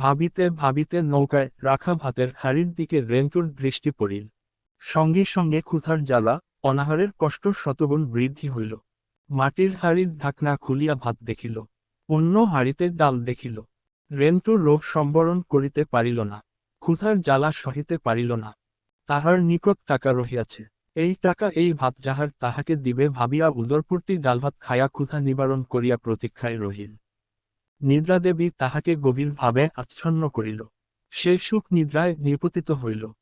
ভাবিতে ভাবিতে নৌকায় রাখা ভাতের হাড়ির দিকে রেন্টুর দৃষ্টি পড়িল। সঙ্গে সঙ্গে ক্ষুধার জ্বালা, অনাহারের কষ্ট শতগুণ বৃদ্ধি হইল। মাটির হাড়ির ঢাকনা খুলিয়া ভাত দেখিল, অন্য হাড়িতে ডাল দেখিল। রেন্টু লোভ সম্বরণ করিতে পারিল না, ক্ষুধার জ্বালা সহিতে পারিল না। তাহার নিকট টাকা রহিয়াছে, এই টাকা এই ভাত যাহার তাহাকে দিবে ভাবিয়া উদরপূর্তি ডালভাত খায়া ক্ষুধা নিবারণ করিয়া প্রতীক্ষায় রহিল। নিদ্রাদেবী তাহাকে গভীরভাবে আচ্ছন্ন করিল। সে সুখ নিদ্রায় নিপতিত হইল।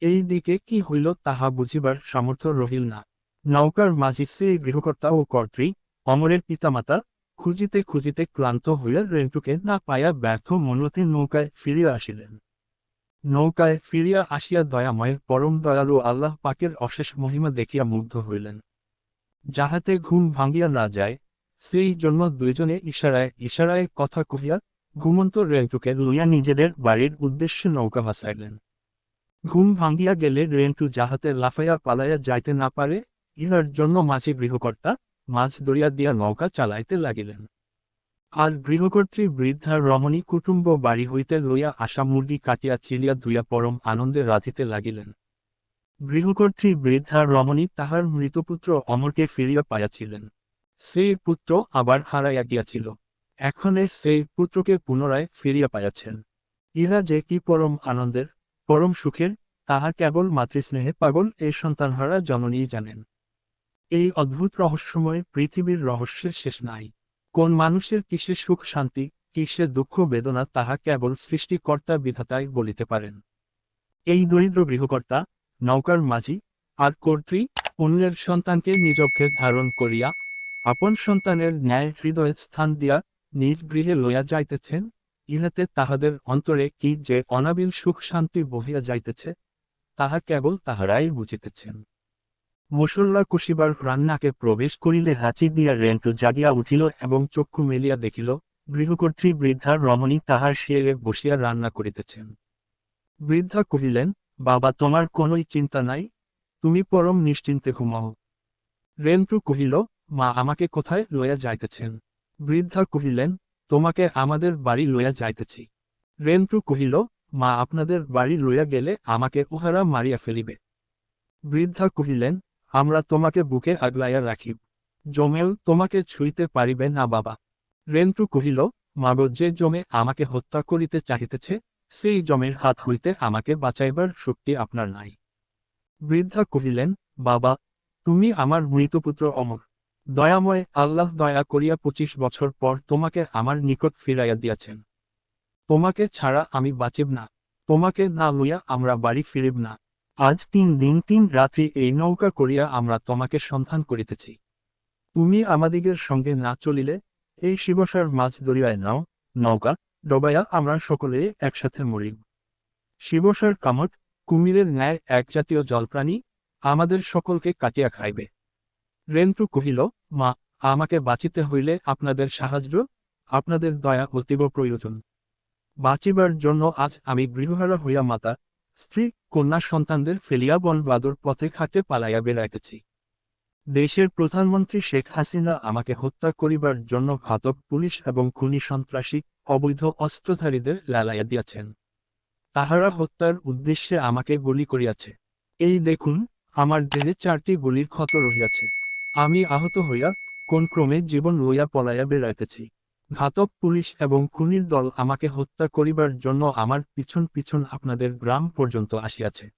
এই দিকে কি হইল তাহা বুঝিবার সামর্থ্য রহিল না। নৌকার মাঝি শ্রী গৃহকর্তা ও কর্ত্রী, অমরের পিতামাতা, খুঁজিতে খুঁজিতে ক্লান্ত হইয়া রেন্টুকে না পাইয়া ব্যর্থ মনরথী নৌকায় ফিরিয়া আসিলেন। নৌকায় ফিরিয়া আসিয়া দয়াময়ের পরম দয়ালু আল্লাহ পাকের অশেষ মহিমা দেখিয়া মুগ্ধ হইলেন। যাহাতে ঘুম ভাঙ্গিয়া না যায় সেই জন্য দুইজনে ইশারায় ইশারায় কথা কহিয়া ঘুমন্ত রেন্টুকে লইয়া নিজেদের বাড়ির উদ্দেশ্যে নৌকা ভাসাইলেন। ঘুম ভাঙ্গিয়া গেলে রেন্টু যাহাতে লাফাইয়া পালাইয়া যাইতে না পারে, ইহার জন্য মাঝি গৃহকর্তা মাছ দরিয়া দিয়া নৌকা চালাইতে লাগিলেন। আর গৃহকর্ত্রী বৃদ্ধা রমণী কুটুম্ব বাড়ি হইতে লইয়া আসা মুরগি কাটিয়া চিলিয়া ধুইয়া পরম আনন্দে রাধিতে লাগিলেন। গৃহকর্ত্রী বৃদ্ধা রমণী তাহার মৃতপুত্র অমরকে ফিরিয়া পাইয়াছিলেন। সেই পুত্র আবার হারাইয়া গিয়াছিল। এখনে সেই পুত্রকে পুনরায় ফিরিয়া পাইয়াছেন। ইহা যে কি পরম আনন্দের, পরম সুখের, তাহা কেবল মাতৃস্নেহে পাগল এই সন্তানহারা জননী জানেন। এই অদ্ভুত রহস্যময় পৃথিবীর রহস্যের শেষ নাই। কোন মানুষের কিসে সুখ শান্তি, কিসে দুঃখ বেদনা তাহা কেবল সৃষ্টিকর্তা বিধাতাই বলিতে পারেন। এই দরিদ্র গৃহকর্তা, নৌকার মাঝি, আর কর্ত্রী, অন্যের সন্তানকে নিজকে ধারণ করিয়া আপন সন্তানের ন্যায় হৃদয়ে স্থান দিয়া নিজ গৃহে লইয়া যাইতেছেন, ইহাতে তাহাদের অন্তরে কি যে অনাবিল সুখ শান্তি বহিয়া যাইতেছে, তাহা কেবল তাহারাই বুঝিতেছেন। মুসল্লা কুশিবার রান্নাকে প্রবেশ করিলে হাঁচি দিয়া রেন্টু জাগিয়া উঠিল এবং চক্ষু মেলিয়া দেখিল গৃহকর্ত্রী বৃদ্ধা রমণী তাহার শিয়ারে বসিয়া রান্না করিতেছেন। বৃদ্ধা কহিলেন, বাবা, তোমার কোনোই চিন্তা নাই, তুমি পরম নিশ্চিন্তে ঘুমাও। রেন্টু কহিল মা আমাকে কোথায় লইয়া যাইতেছেন? বৃদ্ধা কহিলেন, তোমাকে আমাদের বাড়ি লইয়া যাইতেছি। রেন্টু কহিল, মা আপনাদের বাড়ি লইয়া গেলে আমাকে উহারা মারিয়া ফেলিবে। বৃদ্ধা কহিলেন, আমরা তোমাকে বুকে আগলাইয়া রাখিব। জমেও তোমাকে ছুঁইতে পারিবে না বাবা। রেন্টু কহিল, মাগো যে জমে আমাকে হত্যা করিতে চাহিতেছে, সেই জমের হাত হইতে আমাকে বাঁচাইবার শক্তি আপনার নাই। বৃদ্ধা কহিলেন, বাবা, তুমি আমার মৃতপুত্র অমর। দয়াময়, আল্লাহ দয়া করিয়া পঁচিশ বছর পর তোমাকে আমার নিকট ফিরাইয়া দিয়াছেন। তোমাকে ছাড়া আমি বাঁচিব না। তোমাকে না লইয়া আমরা বাড়ি ফিরিব না। আজ তিন দিন তিন রাত্রি এই নৌকা করিয়া আমরা তোমাকে সন্ধান করিতেছি। তুমি আমাদিগের সঙ্গে না চলিলে, এই শিবসার মাছ দরিয়ায় নাও, নৌকা, ডবাইয়া আমরা সকলে একসাথে মরিব। শিবসার কামট কুমিরের ন্যায় এক জাতীয় জলপ্রাণী আমাদের সকলকে কাটিয়া খাইবে। রেন্টু কহিল, মা, আমাকে বাঁচিতে হইলে আপনাদের সাহায্য, আপনাদের দয়া অতীব প্রয়োজন। বাঁচিবার জন্য আজ আমি গৃহহারা হইয়া মাতা, স্ত্রী, কন্যা সন্তানদের ফেলিয়া বন বাদর পথে ঘাটে পালাইয়া বেড়াইতেছি। দেশের প্রধানমন্ত্রী শেখ হাসিনা আমাকে হত্যা করিবার জন্য ঘাতক পুলিশ এবং খুনি সন্ত্রাসী, অবৈধ অস্ত্রধারীদের লালাইয়া দিয়াছেন। তাহারা হত্যার উদ্দেশ্যে আমাকে গুলি করিয়াছে। এই দেখুন, আমার দেহে চারটি গুলির ক্ষত রহিয়াছে। আমি আহত হইয়া কোন ক্রমে জীবন লইয়া পলাইয়া বেড়াইতেছি ঘাতক পুলিশ এবং খুনির দল আমাকে হত্যা করিবার জন্য আমার পিছন পিছন আপনাদের গ্রাম পর্যন্ত আসিয়াছে।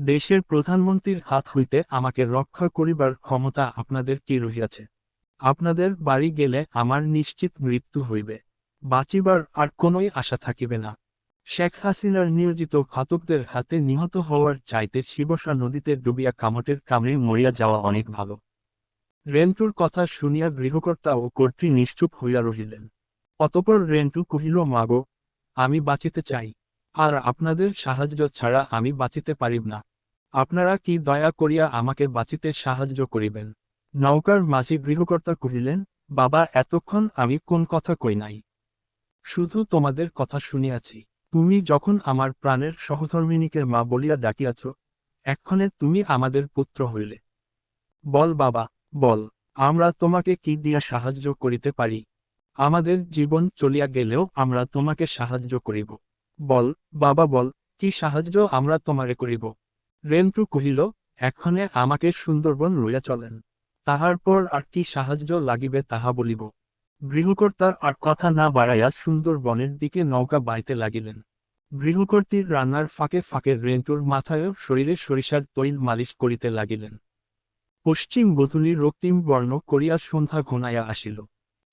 দেশের প্রধানমন্ত্রীর হাত হইতে আমাকে রক্ষা করিবার ক্ষমতা আপনাদের কি রহিয়াছে? আপনাদের বাড়ি গেলে আমার নিশ্চিত মৃত্যু হইবে। বাঁচিবার আর কোনোই আশা থাকিবে না। শেখ হাসিনার নিয়োজিত ঘাতকদের হাতে নিহত হওয়ার চাইতে শিবসা নদীতে ডুবিয়া কামটের কামড়ে মরিয়া যাওয়া অনেক ভালো। রেন্টুর কথা শুনিয়া গৃহকর্তা ও কর্ত্রী নিশ্চুপ হইয়া রহিলেন। অতপর রেন্টু কহিল, মাগো, আমি বাঁচিতে চাই, আর আপনাদের সাহায্য ছাড়া আমি বাঁচিতে পারিব না। আপনারা কি দয়া করিয়া আমাকে বাঁচিতে সাহায্য করিবেন? নৌকার মাঝি গৃহকর্তা কহিলেন, বাবা, এতক্ষণ আমি কোন কথা কই নাই। শুধু তোমাদের কথা শুনিয়াছি। তুমি যখন আমার প্রাণের সহধর্মিনীকে মা বলিয়া ডাকিয়াছ, এক্ষণে তুমি আমাদের পুত্র হইলে। বল বাবা বল, আমরা তোমাকে কি দিয়া সাহায্য করিতে পারি? আমাদের জীবন চলিয়া গেলেও আমরা তোমাকে সাহায্য করিব। বল, বাবা বল, কি সাহায্য আমরা তোমারে করিব? রেন্টু কহিল এক্ষণে আমাকে সুন্দরবন লইয়া চলেন। তাহার পর আর কি সাহায্য লাগিবে তাহা বলিব। গৃহকর্তা আর কথা না বাড়াইয়া সুন্দরবনের দিকে নৌকা বাইতে লাগিলেন। গৃহকর্তীর রান্নার ফাঁকে ফাঁকে রেন্টুর মাথায়ও শরীরে সরিষার তৈল মালিশ করিতে লাগিলেন। পশ্চিম বতুলির রক্তিম বর্ণ করিয়া সন্ধ্যা ঘনাইয়া আসিল।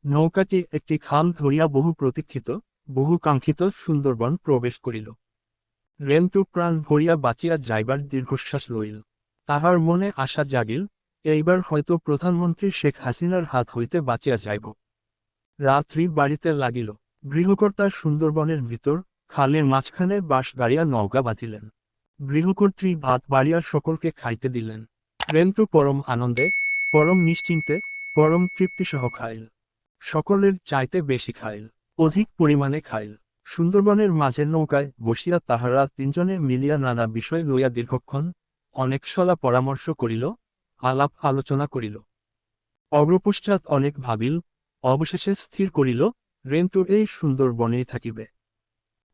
নৌকাটি একটি খাল ধরিয়া বহু প্রতীক্ষিত, বহু কাঙ্ক্ষিত সুন্দরবন প্রবেশ করিল। রেন্টু প্রাণ ভরিয়া বাঁচিয়া যাইবার দীর্ঘশ্বাস লইল। তাহার মনে আশা জাগিল, এইবার হয়তো প্রধানমন্ত্রী শেখ হাসিনার হাত হইতে বাঁচিয়া যাইব। রাত্রি বাড়িতে লাগিল। গৃহকর্তা সুন্দরবনের ভিতর খালের মাঝখানে বাঁশ গাড়িয়া নৌকা বাঁধিলেন। গৃহকর্ত্রী ভাত বাড়িয়া সকলকে খাইতে দিলেন। রেন্টু পরম আনন্দে, পরম নিশ্চিন্তে, পরম তৃপ্তিসহ খাইল। সকলের চাইতে বেশি খাইল, অধিক পরিমাণে খাইল। সুন্দরবনের মাঝের নৌকায় বসিয়া তাহারা তিনজনে মিলিয়া নানা বিষয় লইয়া দীর্ঘক্ষণ অনেক সলা পরামর্শ করিল, আলাপ আলোচনা করিল। অগ্রপশ্চাৎ অনেক ভাবিল, অবশেষে স্থির করিল রেন্টু এই সুন্দর বনেই থাকিবে।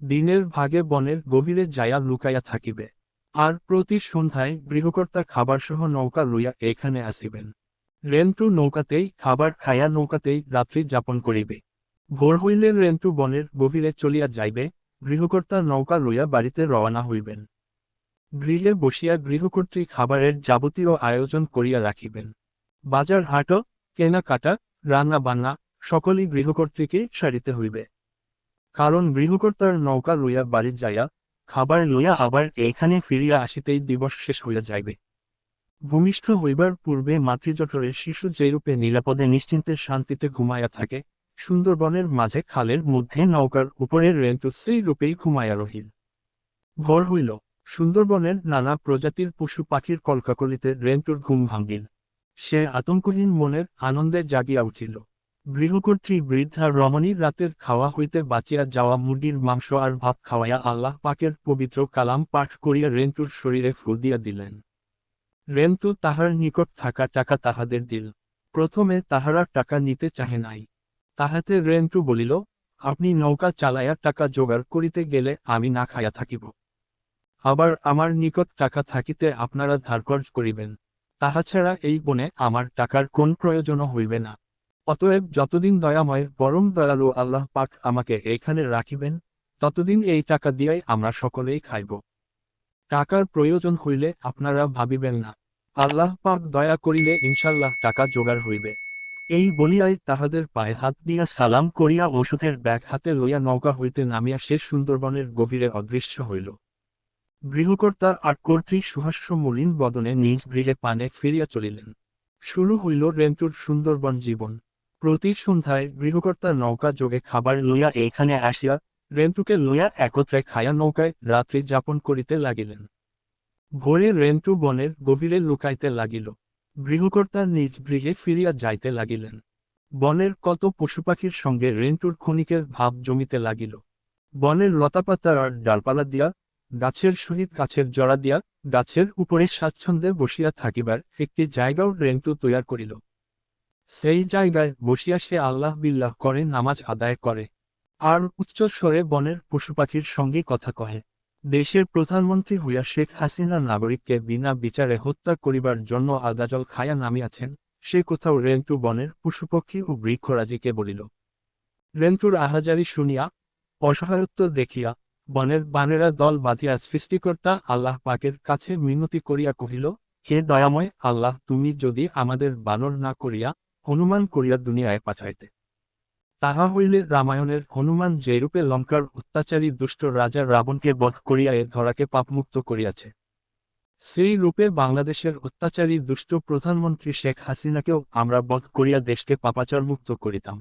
দিনের ভাগে বনের গভীরে যাইয়া লুকাইয়া থাকিবে। আর প্রতি সন্ধ্যায় গৃহকর্তা খাবারসহ নৌকা লইয়া এখানে আসিবেন। রেন্টু নৌকাতেই, খাবার খাইয়া নৌকাতেই রাত্রি যাপন করিবে। ভোর হইলে রেন্টু বনের গভীরে চলিয়া যাইবে, গৃহকর্তা নৌকা লইয়া বাড়িতে রওনা হইবেন। গৃহে বসিয়া গৃহকর্ত্রী খাবারের যাবতীয় আয়োজন করিয়া রাখিবেন। বাজার হাট, কেনাকাটা রান্না বান্না সকলই গৃহকর্ত্রীকে সারিতে হইবে। কারণ গৃহকর্তার নৌকা লইয়া বাড়ি যাইয়া খাবার লইয়া আবার এখানে ফিরিয়া আসিতেই দিবস শেষ হইয়া যাইবে। ভূমিষ্ঠ হইবার পূর্বে মাতৃজঠরে শিশু যেরূপে নিরাপদে নিশ্চিন্তে শান্তিতে ঘুমাইয়া থাকে, সুন্দরবনের মাঝে খালের মধ্যে নৌকার উপরে রেন্টু সেই রূপেই ঘুমাইয়া রহিল। ভোর হইল, সুন্দরবনের নানা প্রজাতির পশু পাখির কলকাকলিতে রেন্টুর ঘুম ভাঙিল। সে আতঙ্কহীন মনের আনন্দে জাগিয়া উঠিল। গৃহকর্ত্রী বৃদ্ধা রমণীর রাতের খাওয়া হইতে বাঁচিয়া যাওয়া মুরগির মাংস আর ভাত খাওয়াইয়া আল্লাহ পাকের পবিত্র কালাম পাঠ করিয়া রেন্টুর শরীরে ফু দিয়া দিলেন। রেন্টু তাহার নিকট থাকা টাকা তাহাদের দিল। প্রথমে তাহারা টাকা নিতে চাহে নাই। তাহাতে রেন্টু বলিল, আপনি নৌকা চালাইয়া টাকা জোগাড় করিতে গেলে আমি না খাইয়া থাকিব। আবার আমার নিকট টাকা থাকিতে আপনারা ধারকর্জ করিবেন। তাহা ছাড়া এই বনে আমার টাকার কোন প্রয়োজনও হইবে না। অতএব যতদিন দয়াময়, পরম দয়ালু আল্লাহ পাক আমাকে এইখানে রাখিবেন, ততদিন এই টাকা দিয়াই আমরা সকলেই খাইব। টাকার প্রয়োজন হইলে আপনারা ভাবিবেন না। আল্লাহ পাক দয়া করিলে ইনশাল্লাহ টাকা জোগাড় হইবে। এই বলিয়াই তাহাদের পায়ে হাত দিয়া সালাম করিয়া ওষুধের ব্যাগ হাতে লইয়া নৌকা হইতে নামিয়া সে সুন্দরবনের গভীরে অদৃশ্য হইল। গৃহকর্তা আর কর্ত্রী সুহাস্য মলিন বদনে নিজ গৃহে পানে ফিরিয়া চলিলেন। শুরু হইল রেন্টুর সুন্দরবন জীবন। প্রতি সন্ধ্যায় গৃহকর্তা নৌকা যোগে খাবার লইয়া এইখানে আসিয়া রেন্টুকে লইয়া একত্রে খায়া নৌকায় রাত্রি যাপন করিতে লাগিলেন। ভোরে রেন্টু বনের গভীরে লুকাইতে লাগিল। গৃহকর্তা নিজ গৃহে ফিরিয়া যাইতে লাগিলেন। বনের কত পশুপাখির সঙ্গে রেন্টুর ক্ষণিকের ভাব জমিতে লাগিল। বনের লতাপাতা আর ডালপালা দিয়া, গাছের সহিত গাছের জড়া দিয়া, গাছের উপরে স্বাচ্ছন্দ্যে বসিয়া থাকিবার একটি জায়গাও রেন্টু তৈয়ার করিল। সেই জায়গায় বসিয়া সে আল্লাহ বিল্লাহ করে নামাজ আদায় করে। আর উচ্চস্বরে বনের পশুপাখির সঙ্গে কথা কহে। দেশের প্রধানমন্ত্রী হইয়া শেখ হাসিনা নাগরিককে বিনা বিচারে হত্যা করিবার জন্য আদাজল খায়া নামিয়াছেন, সে কোথাও রেন্টু বনের পশুপক্ষী ও বৃক্ষরাজিকে বলিল। রেন্টুর আহাজারি শুনিয়া, অসহায়ত্ব দেখিয়া, বনের বানেরা দল বাঁধিয়া সৃষ্টিকর্তা আল্লাহ পাকের কাছে মিনতি করিয়া কহিল, হে দয়াময় আল্লাহ, তুমি যদি আমাদের বানর না করিয়া হনুমান করিয়া দুনিয়ায় পাঠাইতে। তাহা হইলে রামায়ণের হনুমান যেরূপে লঙ্কার অত্যাচারী দুষ্ট রাজা রাবণকে বধ করিয়া এ ধরাকে পাপমুক্ত করিয়াছে, সেই রূপে বাংলাদেশের অত্যাচারী দুষ্ট প্রধানমন্ত্রী শেখ হাসিনাকেও আমরা বধ করিয়া দেশকে পাপাচার মুক্ত করিতাম।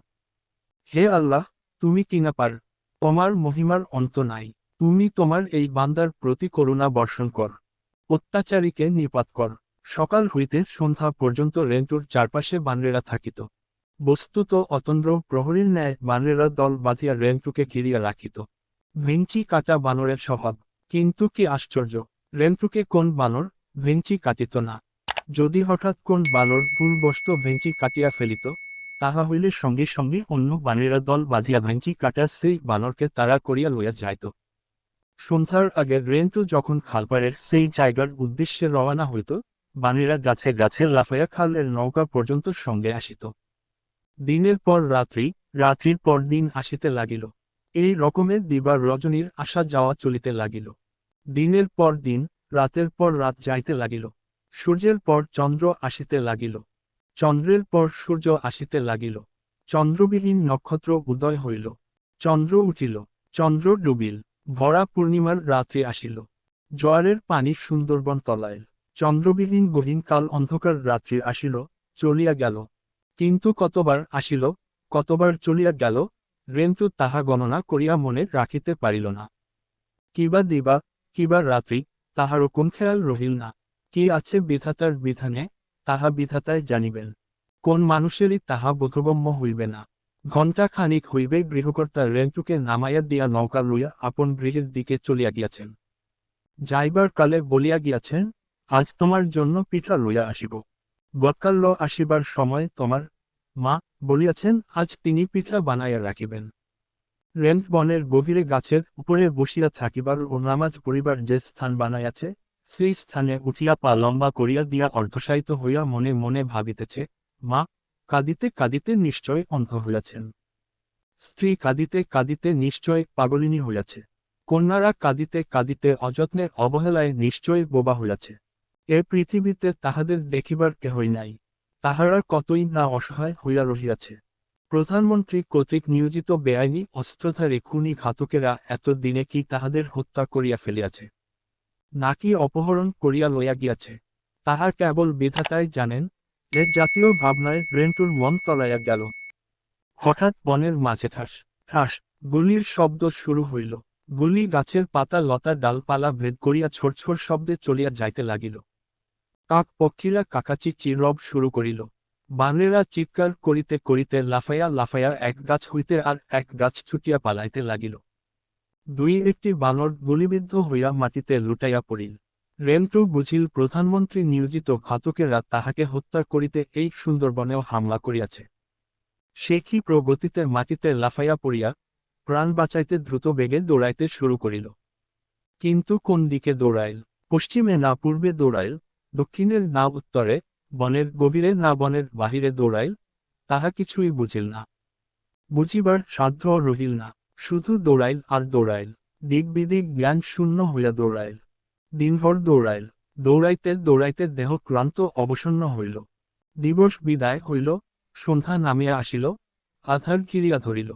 হে আল্লাহ, তুমি কিনা পার, তোমার মহিমার অন্ত নাই, তুমি তোমার এই বান্দার প্রতি করুণা বর্ষণ কর, অত্যাচারীকে নিপাত কর। সকাল হইতে সন্ধ্যা পর্যন্ত রেন্টুর চারপাশে বানরেরা থাকিত। বস্তুত অতন্দ্র প্রহরীর ন্যায় বানরেরা দল বাঁধিয়া রেন্টুকে ঘিরিয়া রাখিত। ভেঞ্চি কাটা বানরের স্বভাব। কিন্তু কি আশ্চর্য, রেন্টুকে কোন বানর ভেঞ্চি কাটিত না। যদি হঠাৎ কোন বানর ভুলবশত ভেঞ্চি কাটিয়া ফেলিত, তাহা হইলে সঙ্গে সঙ্গে অন্য বানেরা দল বাঁধিয়া ভেঞ্চি কাটা সেই বানরকে তারা করিয়া লইয়া যাইত। সন্ধ্যার আগে রেন্টু যখন খালপাড়ের সেই জায়গার উদ্দেশ্যে রওনা হইত বানেরা গাছে গাছে লাফাইয়া খালের নৌকা পর্যন্ত সঙ্গে আসিত। দিনের পর রাত্রি, রাত্রির পর দিন আসিতে লাগিল। এই রকমের দিবার রজনীর আসা যাওয়া চলিতে লাগিল। দিনের পর দিন, রাতের পর রাত যাইতে লাগিল। সূর্যের পর চন্দ্র আসিতে লাগিল। চন্দ্রের পর সূর্য আসিতে লাগিল। চন্দ্রবিহীন নক্ষত্র উদয় হইল। চন্দ্র উঠিল। চন্দ্র ডুবিল। ভরা পূর্ণিমার রাত্রি আসিল। জোয়ারের পানি সুন্দরবন তলাইল। চন্দ্রবিহীন গহীন কাল অন্ধকার রাত্রি আসিল, চলিয়া গেল। কিন্তু কতবার আসিল, কতবার চলিয়া গেল রেন্তু তাহা গণনা করিয়া মনে রাখিতে পারিল না। কিবা দিবা কিবা রাত্রি, তাহারও কোন খেয়াল রহিল না। কি আছে বিধাতার বিধানে, তাহা বিধাতায় জানিবেন। কোন মানুষেরই তাহা বোধগম্য হইবে না। ঘণ্টা খানিক হইবে গৃহকর্তা রেন্টুকে নামাইয়া দিয়া নৌকা লইয়া আপন গৃহের দিকে চলিয়া গিয়াছেন। যাইবার কালে বলিয়া গিয়াছেন আজ তোমার জন্য পিঠা লইয়া আসিব। গতকাল্য আসিবার সময় তোমার মা বলিয়াছেন, আজ তিনি পিঠা বানাইয়া রাখিবেন। রেন্ট বনের গভীরে গাছের উপরে বসিয়া থাকিবার ও নামাজ পড়িবার যে স্থান বানাইয়াছে, সেই স্থানে উঠিয়া পা লম্বা করিয়া দিয়া অর্ধসায়িত হইয়া মনে মনে ভাবিতেছে, মা, কাঁদিতে কাঁদিতে নিশ্চয় অন্ধ হইয়াছেন। স্ত্রী কাঁদিতে কাঁদিতে নিশ্চয় পাগলিনী হইয়াছে। কন্যারা কাঁদিতে কাঁদিতে অযত্নে অবহেলায় নিশ্চয় বোবা হইয়াছে। এ পৃথিবীতে তাহাদের দেখিবার কেহই নাই। তাহারা কতই না অসহায় হইয়া রহিয়াছে। প্রধানমন্ত্রী কর্তৃক নিয়োজিত বেআইনি অস্ত্রধারী খুনি ঘাতকেরা এত দিনে কি তাহাদের হত্যা করিয়া ফেলিয়াছে? নাকি অপহরণ করিয়া লইয়া গিয়াছে? তাহা কেবল বিধাতাই জানেন, এ জাতীয় ভাবনায় রেন্টুর মন তলাইয়া গেল। হঠাৎ বনের মাঝে ঠাস ঠাস, গুলির শব্দ শুরু হইল। গুলি গাছের পাতা লতা ডালপালা ভেদ করিয়া ছোট ছোট শব্দে চলিয়া যাইতে লাগিল। কাক পক্ষীরা কাকাচি চিরব শুরু করিল। বানরেরা চিৎকার করিতে করিতে লাফাইয়া লাফাইয়া এক গাছ হইতে আর এক গাছ ছুটিয়া পালাইতে লাগিল। দুই একটি বানর গুলিবিদ্ধ হইয়া মাটিতে লুটাইয়া পড়িল। রেন্টু বুঝিল প্রধানমন্ত্রী নিয়োজিত ঘাতকেরা তাহাকে হত্যা করিতে এই সুন্দরবনেও হামলা করিয়াছে। সে কি প্রগতিতে মাটিতে লাফাইয়া পড়িয়া প্রাণ বাঁচাইতে দ্রুত বেগে দৌড়াইতে শুরু করিল। কিন্তু কোন দিকে দৌড়াইল? পশ্চিমে না পূর্বে দৌড়াইল? দক্ষিণের না উত্তরে, বনের গভীরে না বনের বাহিরে দৌড়াইল, তাহা কিছুই বুঝিল না। বুঝিবার সাধ্য রহিল না। শুধু দৌড়াইল আর দৌড়াইল। দিক বিদিক জ্ঞান শূন্য হইয়া দৌড়াইল। দিনভর দৌড়াইল। দৌড়াইতে দৌড়াইতে দেহ ক্লান্ত অবসন্ন হইল। দিবস বিদায় হইল, সন্ধ্যা নামিয়া আসিল, আধার কিরিয়া ধরিল।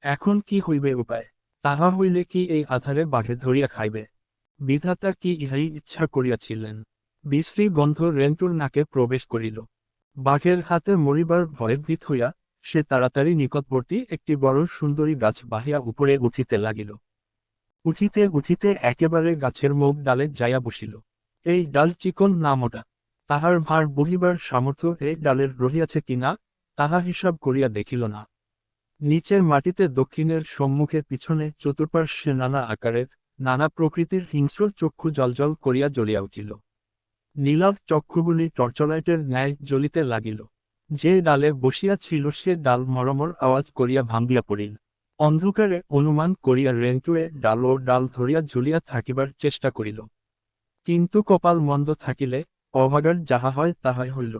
এখন কি হইবে উপায়? তাহা হইলে কি এই আধারে বাঘে ধরিয়া খাইবে? বিধাতা কি ইহাই ইচ্ছা করিয়াছিলেন? বিশ্রী গন্ধ রেন্টুর নাকে প্রবেশ করিল। বাঘের হাতে মরিবার ভয়ভীত হইয়া সে তাড়াতাড়ি নিকটবর্তী একটি বড় সুন্দরী গাছ বাহিয়া উপরে উঠিতে লাগিল। উঠিতে উঠিতে একেবারে গাছের মুখ ডালে যাইয়া বসিল। এই ডাল চিকন না মোটা? তাহার ভার বহিবার সামর্থ্য এই ডালের রহিয়াছে কিনা তাহা হিসাব করিয়া দেখিল না। নিচের মাটিতে দক্ষিণের সম্মুখে পিছনে চতুর্পার্শ্বে নানা আকারের, নানা প্রকৃতির হিংস্র চক্ষু জলজল করিয়া জ্বলিয়া উঠিল। নীলাভ চক্ষুগুলি টর্চলাইটের ন্যায় জ্বলিতে লাগিল। যে ডালে বসিয়া ছিল সে ডাল মরমর আওয়াজ করিয়া ভাঙ্গিয়া পড়িল। অন্ধকারে অনুমান করিয়া রেন্টুয়ে ডাল ও ডাল ধরিয়া ঝুলিয়া থাকিবার চেষ্টা করিল। কিন্তু কপাল মন্দ থাকিলে অভাগার যাহা হয় তাহাই হইল।